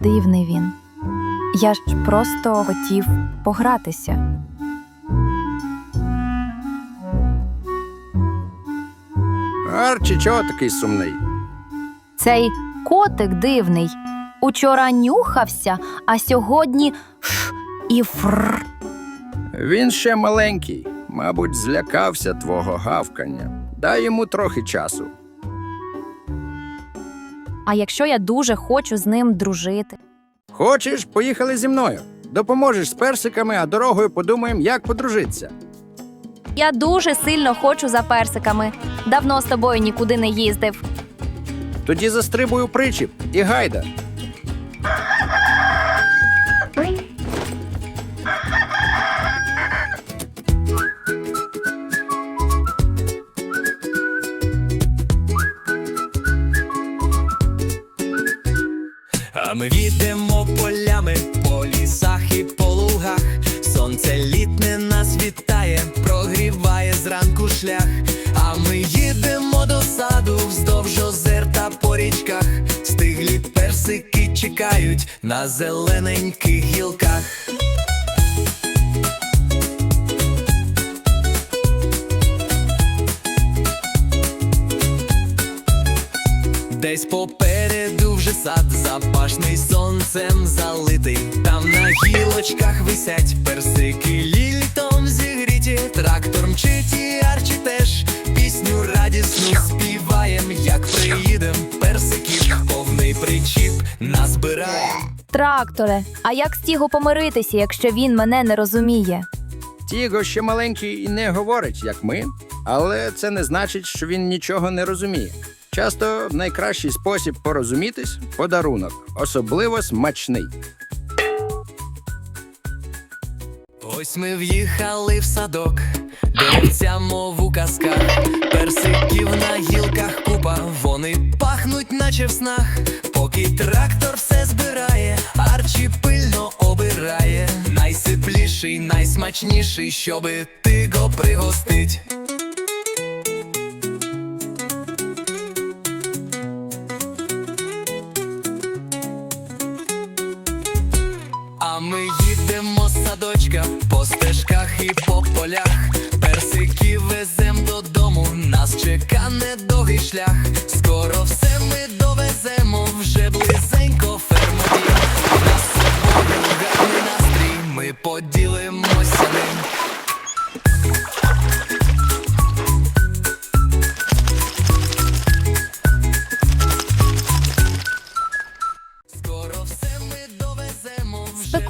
Дивний він. Я ж просто хотів погратися. Арчі, чого такий сумний? Цей котик дивний. Учора нюхався, а сьогодні ш і фр. Він ще маленький, мабуть, злякався твого гавкання. Дай йому трохи часу. А якщо я дуже хочу з ним дружити? Хочеш, поїхали зі мною. Допоможеш з персиками, а дорогою подумаємо, як подружитися. Я дуже сильно хочу за персиками. Давно з тобою нікуди не їздив. Тоді застрибую причіп і гайда. Ми відемо полями по лісах і по лугах. Сонце літне нас вітає, прогріває зранку шлях. А ми їдемо до саду вздовж озер та по річках. Стиглі персики чекають на зелененьких гілках. Десь попереду вже сад запашний сонцем залитий. Там на гілочках висять персики літом зігріті. Трактор мчить і арчі теж пісню радісну співаєм. Як приїдем, персиків повний причіп назбирає. Тракторе, а як з Тіго помиритися, якщо він мене не розуміє? Тіго ще маленький і не говорить, як ми, але це не значить, що він нічого не розуміє. Часто найкращий спосіб порозумітись подарунок, особливо смачний. Ось ми в'їхали в садок, деревця, мов у казках, персиків на гілках купа, вони пахнуть, наче в снах, поки трактор все збирає, арчі пильно обирає, найсипліший, найсмачніший, щоби ти го пригостить. Ми їдемо з садочка по стежках і по полях. Персики везем додому, нас чека недовгий шлях. Скоро все ми довеземо, вже близенько фермерів. Нас собою гарний настрій, ми поділимося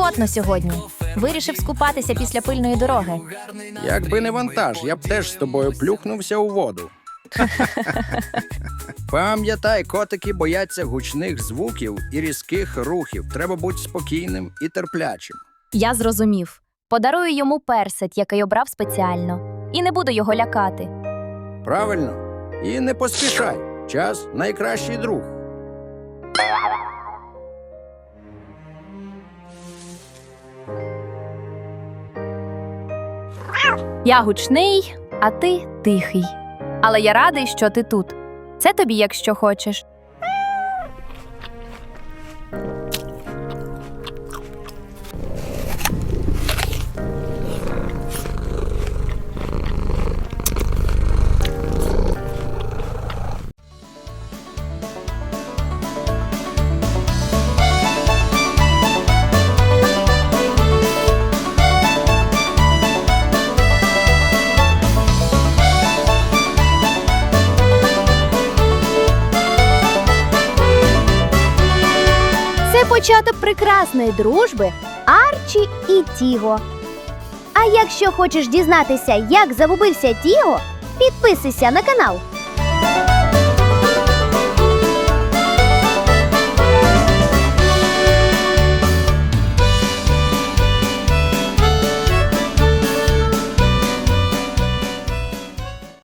Спекотно сьогодні. Вирішив скупатися після пильної дороги. Якби не вантаж, я б теж з тобою плюхнувся у воду. Пам'ятай, котики бояться гучних звуків і різких рухів. Треба бути спокійним і терплячим. Я зрозумів. Подарую йому персик, який обрав спеціально, і не буду його лякати. Правильно? І не поспішай. Час найкращий друг. Я гучний, а ти тихий. Але я радий, що ти тут. Це тобі, якщо хочеш. Початок прекрасної дружби Арчі і Тіго. А якщо хочеш дізнатися, як загубився Тіго, підписуйся на канал.